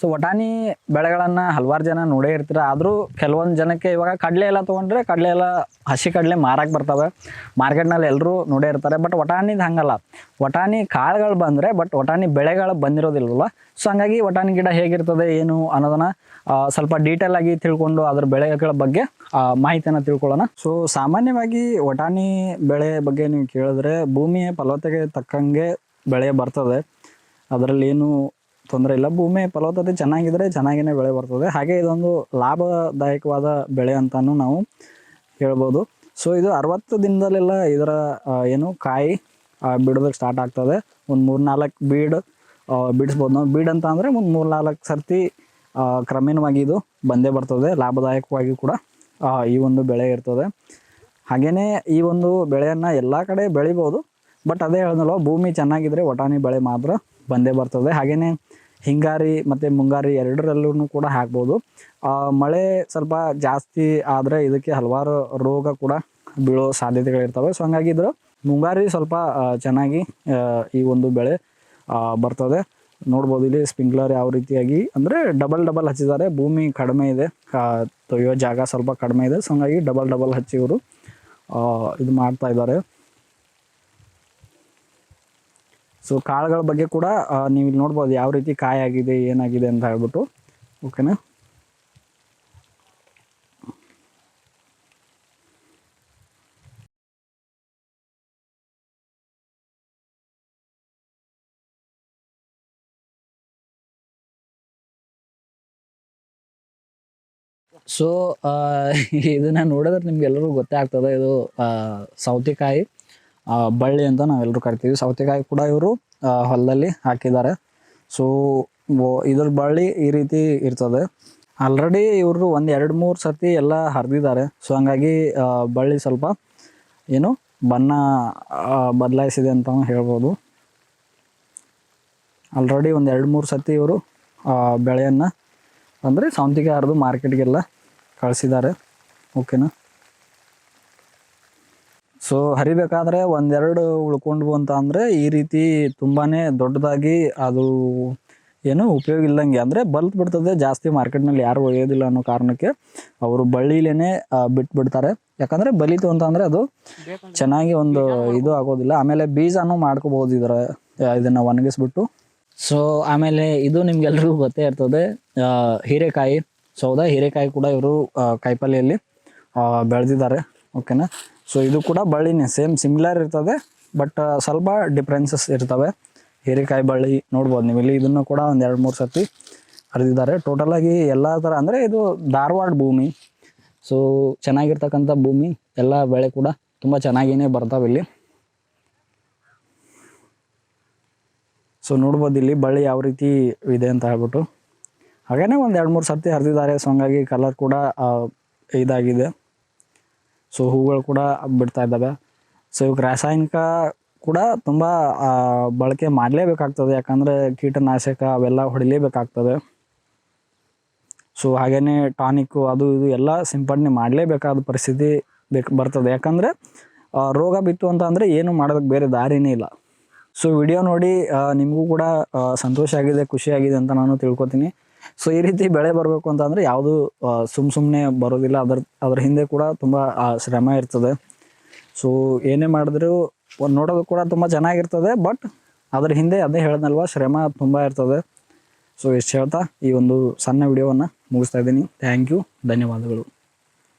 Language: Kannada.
ಸೊ ವಟಾಣಿ ಬೆಳೆಗಳನ್ನು ಹಲವಾರು ಜನ ನೋಡೇ ಇರ್ತೀರ. ಆದರೂ ಕೆಲವೊಂದು ಜನಕ್ಕೆ ಇವಾಗ ಕಡಲೆ ಎಲ್ಲ ತೊಗೊಂಡ್ರೆ ಕಡಲೆ ಎಲ್ಲ ಹಸಿ ಕಡಲೆ ಮಾರಕ್ಕೆ ಬರ್ತವೆ. ಮಾರ್ಕೆಟ್ನಲ್ಲಿ ಎಲ್ಲರೂ ನೋಡೇ ಇರ್ತಾರೆ. ಬಟ್ ವಟಾಣಿದು ಹಂಗಲ್ಲ. ವಟಾಣಿ ಕಾಳುಗಳು ಬಂದರೆ ಬಟ್ ವಟಾಣಿ ಬೆಳೆಗಳು ಬಂದಿರೋದಿಲ್ವಲ್ಲ? ಸೊ ಹಂಗಾಗಿ ವಟಾಣಿ ಗಿಡ ಹೇಗಿರ್ತದೆ, ಏನು ಅನ್ನೋದನ್ನ ಸ್ವಲ್ಪ ಡೀಟೇಲ್ ಆಗಿ ತಿಳ್ಕೊಂಡು ಅದ್ರ ಬೆಳೆಗಳ ಬಗ್ಗೆ ಮಾಹಿತಿಯನ್ನು ತಿಳ್ಕೊಳ್ಳೋಣ. ಸೊ ಸಾಮಾನ್ಯವಾಗಿ ವಟಾಣಿ ಬೆಳೆ ಬಗ್ಗೆ ನೀವು ಕೇಳಿದ್ರೆ ಭೂಮಿಯ ಫಲವತ್ತತೆಗೆ ತಕ್ಕಂಗೆ ಬೆಳೆ ಬರ್ತದೆ. ಅದರಲ್ಲಿ ಏನು ತೊಂದರೆ ಇಲ್ಲ. ಭೂಮಿ ಫಲವತ್ತತೆ ಚೆನ್ನಾಗಿದ್ರೆ ಚೆನ್ನಾಗಿನೇ ಬೆಳೆ ಬರ್ತದೆ. ಹಾಗೆ ಇದೊಂದು ಲಾಭದಾಯಕವಾದ ಬೆಳೆ ಅಂತಾನು ನಾವು ಹೇಳ್ಬೋದು. ಸೊ ಇದು ಅರವತ್ತು ದಿನದಲ್ಲೆಲ್ಲ ಇದರ ಏನು ಕಾಯಿ ಬಿಡೋದಕ್ಕೆ ಸ್ಟಾರ್ಟ್ ಆಗ್ತದೆ. ಒಂದು ಮೂರು ನಾಲ್ಕು ಬೀಡ್ ಬಿಡಿಸ್ಬೋದು. ನಾವು ಬೀಡ್ ಅಂತ ಅಂದರೆ ಒಂದು ಮೂರು ನಾಲ್ಕು ಸರ್ತಿ ಕ್ರಮೇಣವಾಗಿ ಇದು ಬಂದೇ ಬರ್ತದೆ. ಲಾಭದಾಯಕವಾಗಿ ಕೂಡ ಈ ಒಂದು ಬೆಳೆ ಇರ್ತದೆ. ಹಾಗೆಯೇ ಈ ಒಂದು ಬೆಳೆಯನ್ನು ಎಲ್ಲ ಕಡೆ ಬೆಳಿಬೋದು. ಬಟ್ ಅದೇ ಹೇಳಿದ್ನಲ್ವ ಭೂಮಿ ಚೆನ್ನಾಗಿದ್ರೆ ವಟಾಣಿ ಬೆಳೆ ಮಾತ್ರ ಬಂದೇ ಬರ್ತದೆ. ಹಾಗೆಯೇ ಹಿಂಗಾರಿ ಮತ್ತು ಮುಂಗಾರಿ ಎರಡರಲ್ಲೂ ಕೂಡ ಹಾಕ್ಬೋದು. ಮಳೆ ಸ್ವಲ್ಪ ಜಾಸ್ತಿ ಆದರೆ ಇದಕ್ಕೆ ಹಲವಾರು ರೋಗ ಕೂಡ ಬೀಳೋ ಸಾಧ್ಯತೆಗಳಿರ್ತವೆ. ಸೊ ಹಂಗಾಗಿ ಇದ್ರ ಮುಂಗಾರಿ ಸ್ವಲ್ಪ ಚೆನ್ನಾಗಿ ಈ ಒಂದು ಬೆಳೆ ಬರ್ತದೆ. ನೋಡ್ಬೋದು ಇಲ್ಲಿ ಸ್ಪಿಂಕ್ಲರ್ ಯಾವ ರೀತಿಯಾಗಿ ಅಂದರೆ ಡಬಲ್ ಡಬಲ್ ಹಚ್ಚಿದ್ದಾರೆ. ಭೂಮಿ ಕಡಿಮೆ ಇದೆ. ತೊಯ್ಯೋ ಜಾಗ ಸ್ವಲ್ಪ ಕಡಿಮೆ ಇದೆ. ಸೊ ಹಂಗಾಗಿ ಡಬಲ್ ಡಬಲ್ ಹಚ್ಚಿ ಇವರು ಇದು ಮಾಡ್ತಾ ಇದ್ದಾರೆ. ಸೊ ಕಾಳುಗಳ ಬಗ್ಗೆ ಕೂಡ ನೀವು ಇಲ್ಲಿ ನೋಡ್ಬೋದು ಯಾವ ರೀತಿ ಕಾಯಿ ಆಗಿದೆ ಏನಾಗಿದೆ ಅಂತ ಹೇಳ್ಬಿಟ್ಟು. ಓಕೆನಾ ಸೊ ಇದನ್ನ ನೋಡಿದ್ರೆ ನಿಮ್ಗೆಲ್ಲರೂ ಗೊತ್ತೇ ಆಗ್ತದೆ, ಇದು ಸೌತೆಕಾಯಿ. ಬಳ್ಳಿ ಅಂತ ನಾವೆಲ್ಲರೂ ಕರಿತೀವಿ. ಸೌತೆಕಾಯಿ ಕೂಡ ಇವರು ಹೊಲದಲ್ಲಿ ಹಾಕಿದ್ದಾರೆ. ಸೊ ಇದ್ರ ಬಳ್ಳಿ ಈ ರೀತಿ ಇರ್ತದೆ. ಆಲ್ರೆಡಿ ಇವರು ಒಂದು ಎರಡು ಮೂರು ಸರ್ತಿ ಎಲ್ಲ ಹರಿದಿದ್ದಾರೆ. ಸೊ ಹಂಗಾಗಿ ಬಳ್ಳಿ ಸ್ವಲ್ಪ ಏನು ಬಣ್ಣ ಬದಲಾಯಿಸಿದೆ ಅಂತ ಹೇಳ್ಬೋದು. ಆಲ್ರೆಡಿ ಒಂದು ಎರಡು ಮೂರು ಸರ್ತಿ ಇವರು ಬೆಳೆಯನ್ನು ಅಂದರೆ ಸೌಂತಿಗೆ ಹರಿದು ಮಾರ್ಕೆಟ್ಗೆಲ್ಲ ಕಳಿಸಿದ್ದಾರೆ. ಓಕೆನಾ ಸೊ ಹರಿಬೇಕಾದ್ರೆ ಒಂದೆರಡು ಉಳ್ಕೊಂಡ್ವು ಅಂತ ಅಂದರೆ ಈ ರೀತಿ ತುಂಬಾ ದೊಡ್ಡದಾಗಿ ಅದು ಏನು ಉಪಯೋಗ ಇಲ್ಲಂಗೆ. ಅಂದರೆ ಬಲ್ತ್ ಬಿಡ್ತದೆ ಜಾಸ್ತಿ ಮಾರ್ಕೆಟ್ನಲ್ಲಿ ಯಾರು ಒಯ್ಯೋದಿಲ್ಲ ಅನ್ನೋ ಕಾರಣಕ್ಕೆ ಅವರು ಬಳ್ಳಿಲೇನೆ ಬಿಟ್ಬಿಡ್ತಾರೆ ಯಾಕಂದರೆ ಬಲಿತು ಅಂತ ಅಂದರೆ ಅದು ಚೆನ್ನಾಗಿ ಒಂದು ಇದು ಆಗೋದಿಲ್ಲ. ಆಮೇಲೆ ಬೀಜನೂ ಮಾಡ್ಕೋಬೋದು ಇದರ ಇದನ್ನು ಒಣಗಿಸ್ಬಿಟ್ಟು. ಸೊ ಆಮೇಲೆ ಇದು ನಿಮ್ಗೆಲ್ರಿಗೂ ಗೊತ್ತೇ ಇರ್ತದೆ ಹೀರೆಕಾಯಿ. ಸೊ ಹೌದಾ ಹೀರೆಕಾಯಿ ಕೂಡ ಇವರು ಕಾಯಿಪಲ್ಲೆಯಲ್ಲಿ ಬೆಳೆದಿದ್ದಾರೆ. ಓಕೆನಾ? ಸೊ ಇದು ಕೂಡ ಬಳ್ಳಿನೇ ಸೇಮ್ ಸಿಮಿಲರ್ ಇರ್ತದೆ ಬಟ್ ಸ್ವಲ್ಪ ಡಿಫ್ರೆನ್ಸಸ್ ಇರ್ತವೆ. ಹೀರೆಕಾಯಿ ಬಳ್ಳಿ ನೋಡ್ಬೋದು ನೀವು. ಇಲ್ಲಿ ಇದನ್ನು ಕೂಡ ಒಂದು ಎರಡು ಮೂರು ಸರ್ತಿ ಹರಿದಿದ್ದಾರೆ ಟೋಟಲಾಗಿ ಎಲ್ಲ ಥರ ಅಂದರೆ ಇದು ಧಾರವಾಡ ಭೂಮಿ. ಸೊ ಚೆನ್ನಾಗಿರ್ತಕ್ಕಂಥ ಭೂಮಿ, ಎಲ್ಲ ಬೆಳೆ ಕೂಡ ತುಂಬ ಚೆನ್ನಾಗಿನೇ ಬರ್ತಾವೆ ಇಲ್ಲಿ. ಸೊ ನೋಡ್ಬೋದು ಇಲ್ಲಿ ಬಳ್ಳಿ ಯಾವ ರೀತಿ ಇದೆ ಅಂತ ಹೇಳ್ಬಿಟ್ಟು. ಹಾಗೇ ಒಂದು ಎರಡು ಮೂರು ಸರ್ತಿ ಹರಿದಿದ್ದಾರೆ ಸೊ ಹಂಗಾಗಿ ಕಲರ್ ಕೂಡ ಇದಾಗಿದೆ. ಸೊ ಹೂಗಳು ಕೂಡ ಬಿಡ್ತಾ ಇದ್ದಾವೆ. ಸೊ ಇವಕ್ಕೆ ರಾಸಾಯನಿಕ ಕೂಡ ತುಂಬ ಬಳಕೆ ಮಾಡಲೇಬೇಕಾಗ್ತದೆ. ಯಾಕಂದರೆ ಕೀಟನಾಶಕ ಅವೆಲ್ಲ ಹೊಡಿಲೇಬೇಕಾಗ್ತದೆ. ಸೊ ಹಾಗೇ ಟಾನಿಕ್ಕು ಅದು ಇದು ಎಲ್ಲ ಸಿಂಪಡಣೆ ಮಾಡಲೇಬೇಕಾದ ಪರಿಸ್ಥಿತಿ ಬೇಕು, ಬರ್ತದೆ. ಯಾಕಂದರೆ ರೋಗ ಬಿತ್ತು ಅಂತ ಅಂದರೆ ಏನು ಮಾಡೋದಕ್ಕೆ ಬೇರೆ ದಾರಿನೇ ಇಲ್ಲ. ಸೊ ವಿಡಿಯೋ ನೋಡಿ ನಿಮಗೂ ಕೂಡ ಸಂತೋಷ ಆಗಿದೆ ಖುಷಿಯಾಗಿದೆ ಅಂತ ನಾನು ತಿಳ್ಕೊತೀನಿ. ಸೊ ಈ ರೀತಿ ಬೆಳೆ ಬರಬೇಕು ಅಂತ ಅಂದರೆ ಯಾವುದು ಸುಮ್ ಸುಮ್ಮನೆ ಬರೋದಿಲ್ಲ. ಅದ್ರ ಅದ್ರ ಹಿಂದೆ ಕೂಡ ತುಂಬ ಶ್ರಮ ಇರ್ತದೆ. ಸೊ ಏನೇ ಮಾಡಿದ್ರು ನೋಡೋದು ಕೂಡ ತುಂಬ ಚೆನ್ನಾಗಿರ್ತದೆ, ಬಟ್ ಅದ್ರ ಹಿಂದೆ ಅದೇ ಹೇಳ್ದಲ್ವ, ಶ್ರಮ ತುಂಬ ಇರ್ತದೆ. ಸೊ ಇಷ್ಟು ಹೇಳ್ತಾ ಈ ಒಂದು ಸಣ್ಣ ವಿಡಿಯೋವನ್ನು ಮುಗಿಸ್ತಾ ಇದ್ದೀನಿ. ಥ್ಯಾಂಕ್ ಯು ಧನ್ಯವಾದಗಳು.